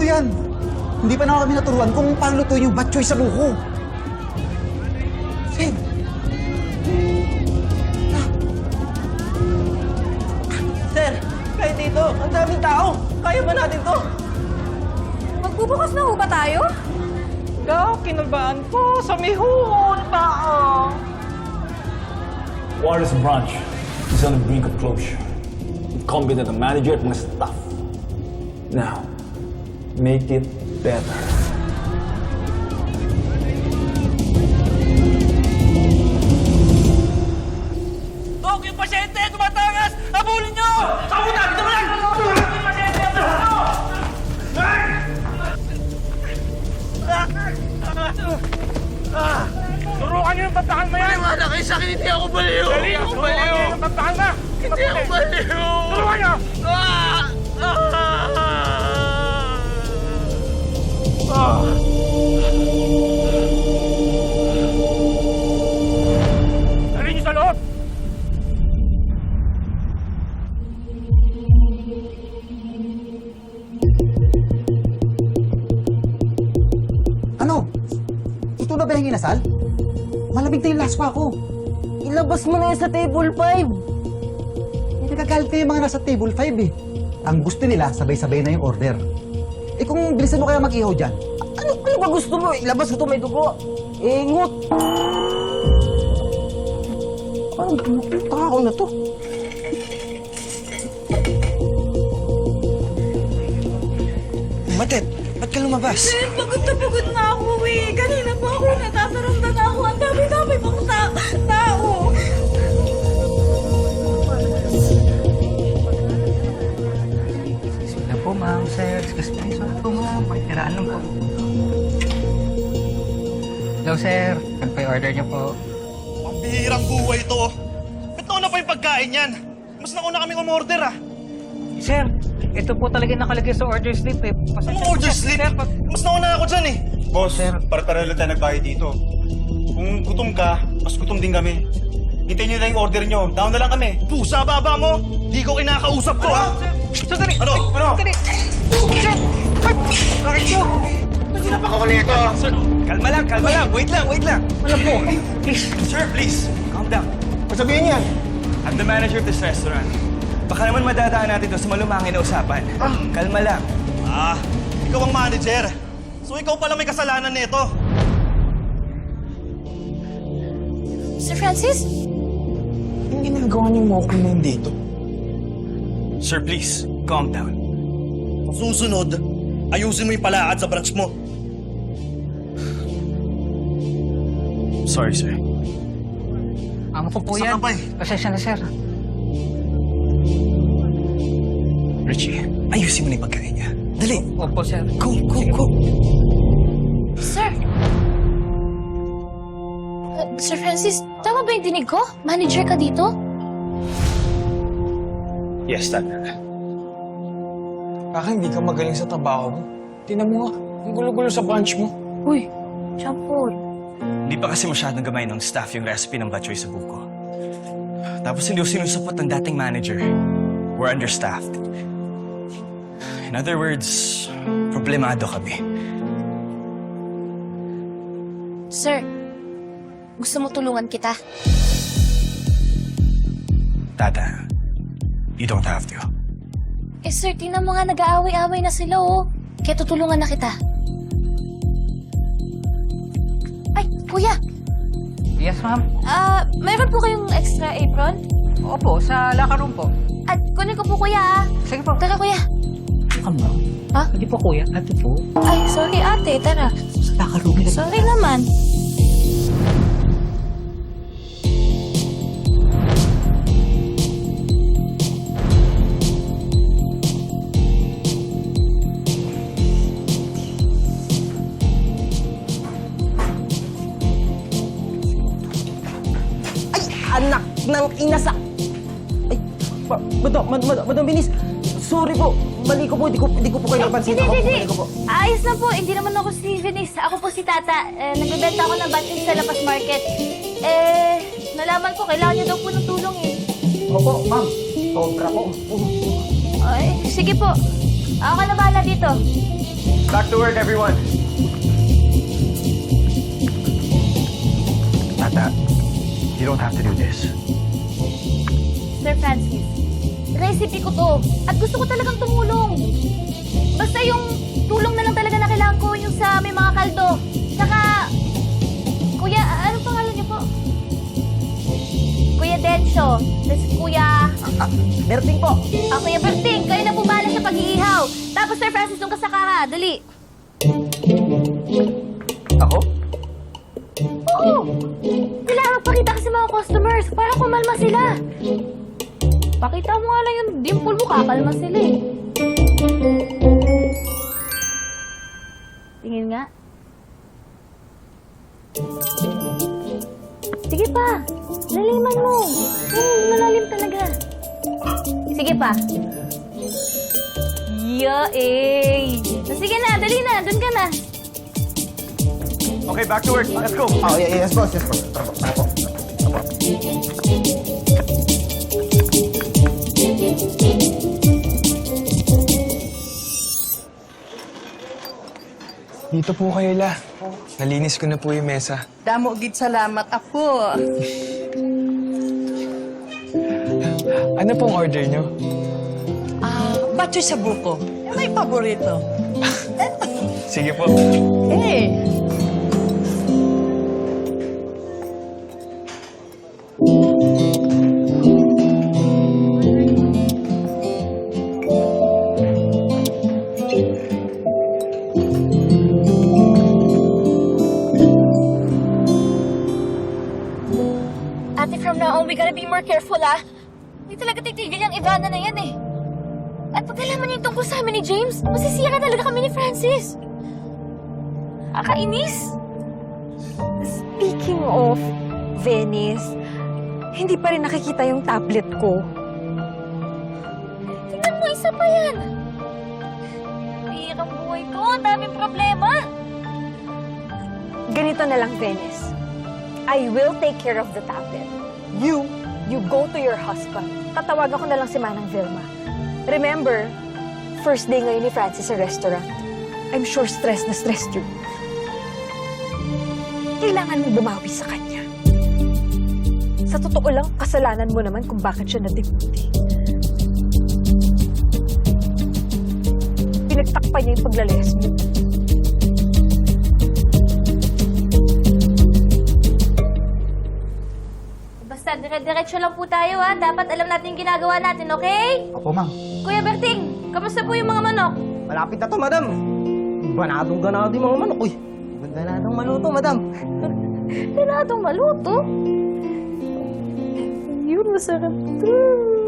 Ano yan? Hindi pa na kami naturuan kung paano lutuin yung batchoy sa buko. Sen, Sir, kahit dito, ang daming tao. Kaya ba natin to? Magbubukas na ho ba tayo? Ikaw, kinabaan ko sa mihon tao. Wireless branch is on the brink of closure. Competent ang manager at mga staff. Now, make it better. Dok, yung pasyente, tumatakas! Abulin nyo! Dito lang! Abulin nyo! Turukan niyo yung tattakan mo yan! Wala kayo sa akin, hindi ako baliw! Dali! Turukan niyo yung tattakan mo! Hindi ako baliw! Turukan niyo! Ah! Ah! Dali niyo sa loob! ano? Ito na ba yung inasal? Malamig na yung laswa ko. Ilabas mo na yan sa table 5! Nagagalit kayo yung mga nasa table 5 eh. Ang gusto nila, sabay-sabay na yung order. Eh kung bilisan mo kaya mag-ihaw dyan, Ano, ano ba gusto mo? Ilabas ko to may dugo. Ingot! Ano, tao na to. Matet, ba't ka lumabas? Pagod na pagod na ako eh. Kanina pa ako natataranta na ako. Ang Ma'am, sir. Excuse me, sorry po, ma'am. Pakiraan lang po. Hello, sir. Ano po yung order niyo po? Pambihirang buhay ito. Ba't nauna pa yung pagkain yan? Mas nauna kami umorder ah. Sir, ito po talaga yung nakalagay sa order slip eh. Pasensya Anong po, order sir. slip? Sir, pag... Mas nauna ako dyan eh. Boss, Sir. para-pareho lang tayo nagbayad dito. Kung gutom ka, mas gutom din kami. Hintayin niyo na yung order niyo. Down na lang kami. Pusa baba mo. Di ko kinakausap ko ah. Sandali! Ano? Ano? Sandali! Sir! Bakit po? Sir, kalma lang, kalma lang. Wait lang, wait lang. Ano po? Please. Sir, please, calm down. Pasabihin niyan. I'm the manager of this restaurant. Baka naman madadaan natin to sa malumangin na usapan. Kalma lang. Ah, ikaw ang manager. So ikaw pala may kasalanan nito. Sir Francis? Ang ginagawa niyo mo yun dito. Sir, please, calm down. Susunod, ayusin mo yung palaad sa branch mo. Sorry, sir. Ko po Saan yan. ka ba eh? Pasensya na, sir. Richie, ayusin mo na yung pagkain niya. Dali, Opo, sir. go, go, go. Sir? Uh, Sir Francis, tama ba yung dinig ko? Manager ka dito? Yes, tama. Baka hindi ka magaling sa trabaho mo. Tingnan mo nga, ang gulo-gulo sa branch mo. Uy, Champol. Hindi pa kasi masyadong gamay ng staff yung recipe ng batchoy sa buko. Tapos hindi ko sinusupot ng dating manager. We're understaffed. In other words, problemado kami. Sir, gusto mo tulungan kita? Tata, you don't have to. Eh sir, tingnan mo nga nag-aaway-aaway na sila oh. Kaya tutulungan na kita. Ay, kuya! Yes, ma'am. Ah, mayroon po kayong extra apron? Opo, sa locker room po. At kunin ko po kuya ah. Sige po. Tara kuya. Come on. Ha? Hindi po, kuya. Ate po. Ay, sorry ate, tara. Sa locker room. Sorry naman. Inasa! Ay, ma- madam, mad, mad, madam Binis, sorry po. Mali ko po, di ko, di ko po kayo napansin. Hindi, Ako po, hindi, mali ko po. hindi. Ayos na po. Hindi naman ako si Venice. Ako po si Tata. Eh, nagbebenta ako ng batteries sa Lapas Market. Eh, nalaman ko, kailangan niyo daw po ng tulong eh. Opo, ma'am. Sobra po. Ay, sige po. Ako ka na bahala dito. Back to work, everyone. Tata, you don't have to do this. Recipe ko to. At gusto ko talagang tumulong. Basta yung tulong na lang talaga na kailangan ko, yung sa may mga kaldo. Tsaka, Kuya, ano pangalan niyo po? Kuya Densyo. Tapos Kuya... Berting po. Ah, Kuya Berting, kayo na pumala sa pag-iihaw. Tapos Sir Francis, doon ka sa kaha. Dali. Ako? Oo. Kailangan magpakita ka sa mga customers para kumalma sila. Pakita mo nga lang yung dimple mo, kakalma sila eh. Tingin nga. Sige pa. Laliman mo. Hmm, malalim talaga. Sige pa. Yeah, eh. Sige na, dali na. Doon ka na. Okay, back to work. Let's go. Oh, yeah, yes, boss. Yes, boss. Tara po, tara po. Dito po kayo, La. Nalinis ko na po yung mesa. Damo gid salamat ako. Ano pong order nyo? Ah, batchoy sa buko. May paborito. Sige po. Eh, ah. Hindi talaga titigil yung Ivana na yan, eh. At pag nalaman niya yung tungkol sa amin ni James, masisira talaga kami ni Francis. Akainis. Speaking of Venice, hindi pa rin nakikita yung tablet ko. Tingnan mo, isa pa yan. Hirang buhay ko, ang daming problema. Ganito na lang, Venice. I will take care of the tablet. You, you go to your husband. Tatawagan ko na lang si Manang Vilma. Remember, first day ngayon ni Francis sa restaurant. I'm sure stress na stressed you. Kailangan mong bumawi sa kanya. Sa totoo lang, kasalanan mo naman kung bakit siya natiputi. Pinagtakpan niya yung paglalayas dire-diretso lang po tayo, ha. Dapat alam natin yung ginagawa natin, okay? Opo, ma'am. Kuya Berting, kamusta po yung mga manok? Malapit na to, madam. Banadong ganado yung mga manok. Uy, ganadong maluto, madam. Pinadong maluto. Yun, masarap to.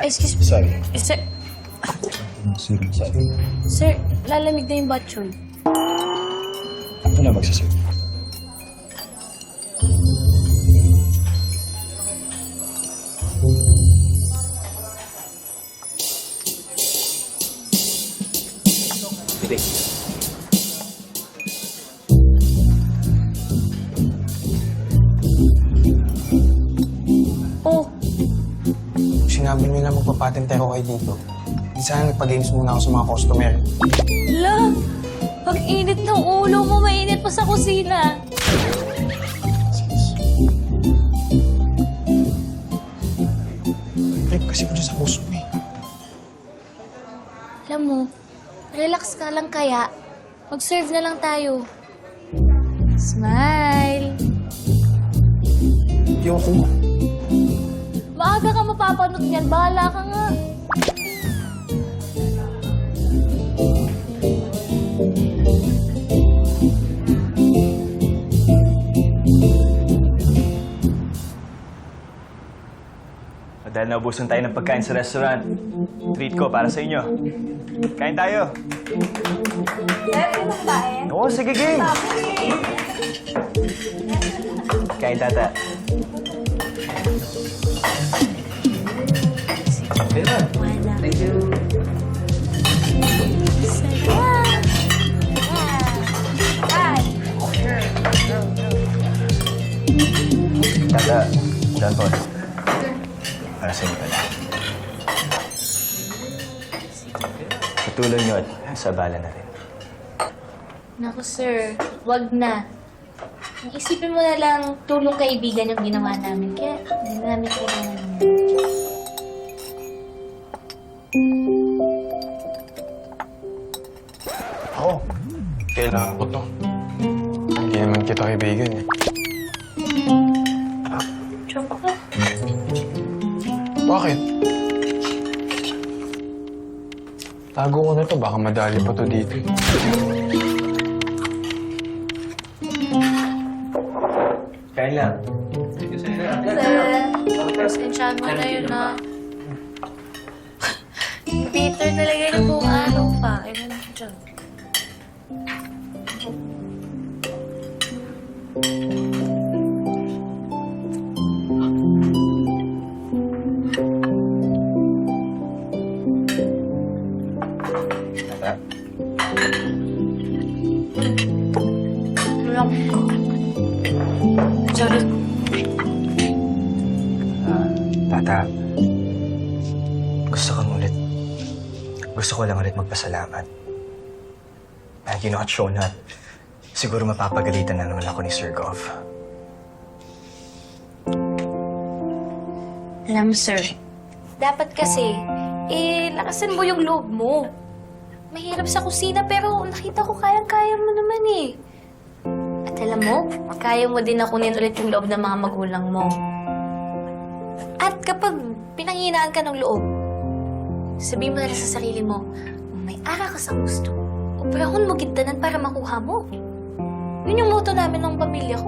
Excuse me. Sorry. Sir, sir, lalamig na yung batchoy. Ako na magsaserve. Magpapatentero kayo dito. Di sana nagpa-games muna ako sa mga customer. la! Pag init ng ulo mo, mainit pa sa kusina. Trip kasi ko dyan sa puso mo eh. Alam mo, relax ka lang kaya. Mag-serve na lang tayo. Smile! Ayoko. Maaga ka mapapanood niyan. Bahala ka nga. Madali Dahil naubusan tayo ng pagkain sa restaurant, treat ko para sa inyo. Kain tayo. Oo, sige, game. Kain, tata. Tata, John Paul. Para sa inyo pala. Sa tulong nyo at sa bala na rin. Naku, sir. Wag na. Isipin mo na lang tulong kaibigan yung ginawa namin. Kaya hindi na namin kailangan kailangan ko to. Hindi naman kita kaibigan eh. Joke. Bakit? Tago ko na to, baka madali pa to dito. Kain lang. Pasensyahan mo na yun, ha? Bitter talaga yung buong araw pa. Ewan ko dyan. Gusto kong ulit, gusto ko lang ulit magpasalamat. Dahil ginawa at shown at siguro mapapagalitan na naman ako ni Sir Gov. Alam sir, dapat kasi, eh, lakasan mo yung loob mo. Mahirap sa kusina, pero nakita ko kayang-kaya mo naman eh. At alam mo, kaya mo din nakunin ulit yung loob ng mga magulang mo. At kapag pinanghinaan ka ng loob, sabihin mo na sa sarili mo, may ara ka sa gusto, operahon mo gintanan para makuha mo. Yun yung motto namin ng pamilya